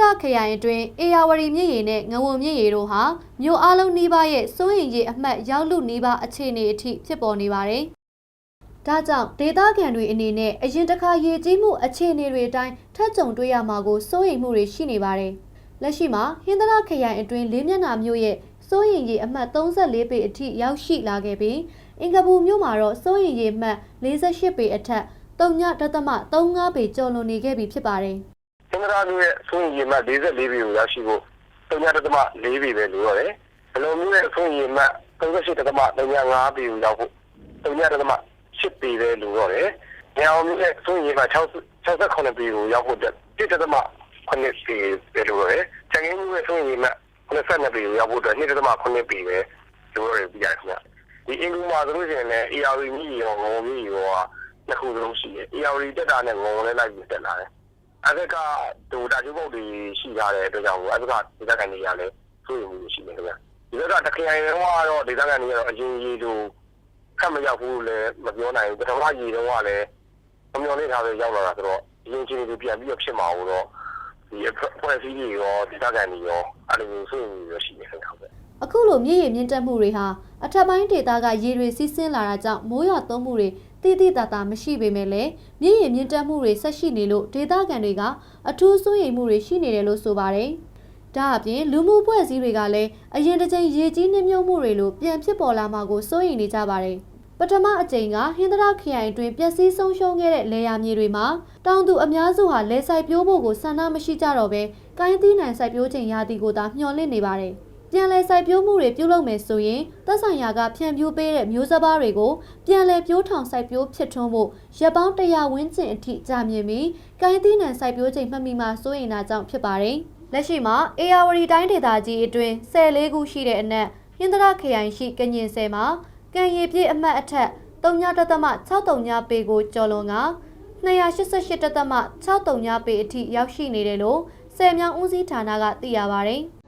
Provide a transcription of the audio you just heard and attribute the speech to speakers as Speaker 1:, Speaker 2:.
Speaker 1: ဒရာခရိုင်အတွင်းအေယာဝတီမြစ်ရေနဲ့ငဝုံမြစ်ရေတို့ဟာမြို့အလုံးနီးပါးရဲ့စိုးရင်ရေအမှတ်ရောက်လူနီးပါးအခြေအနေအထိဖြစ်ပေါ်နေပါတယ်။ဒါကြောင့်ဒေသခံတွေအနေနဲ့အရင်တစ်ခါရေကြီးမှုအခြေအနေတွေအတိုင်းထပ်ကြုံတွေ့ရမှာကိုစိုးရိမ်မှုတွေရှိနေပါတယ်။လက်ရှိမှာဟင်္ဒရာခရိုင်အတွင်းလေးမျက်နှာမြို့ရဲ့စိုးရင်ရေအမှတ်34ပေအထိရောက်ရှိလာခဲ့ပြီးအင်္ဂပူမြို့မှာတော့စိုးရင်ရေမှတ်48ပေအထက်3.35ပေကျော်လွန်နေခဲ့ပြီဖြစ်ပါတယ်။
Speaker 2: သင်္ကရာမျိုးရဲ့ဆုံးရင်မှတ်44ပြီကိုရရှိဖို့3.4ပြီပဲလိုရတယ်။ဘလုံးမျိုးရဲ့ဆုံးရင်မှတ်38.35ပြီကိုရောက်ဖို့3.8ပြီပဲလိုရတယ်။ညောင်မျိုးရဲ့ဆုံးရင်မှတ်68ပြီကိုရောက်ဖို့1.8ပြီပဲလိုရတယ်။ချန်ကင်းမျိုးရဲ့ဆုံးရင်မှတ်82ပြီကိုရောက်ဖို့2.8ပြီပဲလိုရတယ်ပြရခင်ဗျ။ဒီအင်ကူမှာဆိုလို့ရှိရင်လည်း AR မြည်ရောငုံမြည်ရောနှစ်ခုလုံးရှိတယ်။ AR တက်တာနဲ့ငုံလည်းလိုက်ပြီးတက်လာတယ်။ အဲ့ဒါကဟိုတာကျုပ်ပုတ်တွေရှိထားတဲ့အတွက်ကြောင့်အဲ့ဒါကဒေသခံတွေကလည်းစိုးရိမ်မှုရှိနေတယ်ဗျဒီဘက်ကတခရိုင်တော့ဒေသခံတွေကတော့အရင်ကြီးတို့ခက်မရောက်ဘူးလည်းမပြောနိုင်ဘူးပထမကြီးတော့ကလည်းမမျော်လင့်ထားပဲရောက်လာတာဆိုတော့အရင်ချင်းတွေပြန်ပြီးတော့ဖြစ်မှာတော့ဒီအဖွဲ့အစည်းတွေရောဒေသခံတွေရောအဲ့လိုစိုးရိမ်မှုရရှိနေတယ်ဟုတ်ကဲ့
Speaker 1: အခုလိုမြည်ရည်မြင့်တက်မှုတွေဟာအထက်ပိုင်းဒေသကရေတွေစီးဆင်းလာတာကြောင့်မိုးရွာသွန်းမှုတွေတိတိတသာမရှိပေမဲ့လည်းမြည်ရည်မြင့်တက်မှုတွေဆက်ရှိနေလို့ဒေသခံတွေကအထူးစိုးရိမ်မှုတွေရှိနေတယ်လို့ဆိုပါတယ်။ဒါအပြင်လူမှုဖွဲ့စည်းတွေကလည်းအရင်တစ်ချိန်ရေကြီးနှိမ့်ညွတ်မှုတွေလိုပြန်ဖြစ်ပေါ်လာမှာကိုစိုးရိမ်နေကြပါတယ်။ပထမအကြိမ်ကဟင်္ဒရာခရိုင်အတွင်းပျက်စီးဆုံးရှုံးခဲ့တဲ့လေယာမြေတွေမှာတောင်သူအများစုဟာလေဆိုင်ပြိုးဖို့ကိုဆန္ဒမရှိကြတော့ဘဲကိုင်းသီးနိုင်စိုက်ပျိုးချိန်ရာသီကိုသာမျှော်လင့်နေပါတယ်။ ပြန်လည်စိုက်ပျိုးမှုတွေပြုလုပ်မယ်ဆိုရင်သက်ဆိုင်ရာကဖြန့်ဖြူးပေးတဲ့မျိုးစပါးတွေကိုပြန်လည်ပြိုးထောင်စိုက်ပျိုးဖြစ်ထွန်းဖို့ရပ်ပေါင်း100ဝန်းကျင်အထိကြာမြင့်ပြီးကိုင်းသီးနှံစိုက်ပျိုးချိန်မှတ်မိမှစိုးရင်တာကြောင့်ဖြစ်ပါတယ်။လက်ရှိမှာအေယာဝတီတိုင်းဒေသကြီးအတွင်း14ခုရှိတဲ့အနက်ဟင်္ဒရာခရိုင်ရှိကညင်ဆယ်မှာကံရည်ပြည့်အမှတ်အထက်3.63ပေကိုကျော်လွန်က288.63ပေအထိရောက်ရှိနေတယ်လို့ဆယ်မြောင်ဦးစီးဌာနကသိရပါတယ်။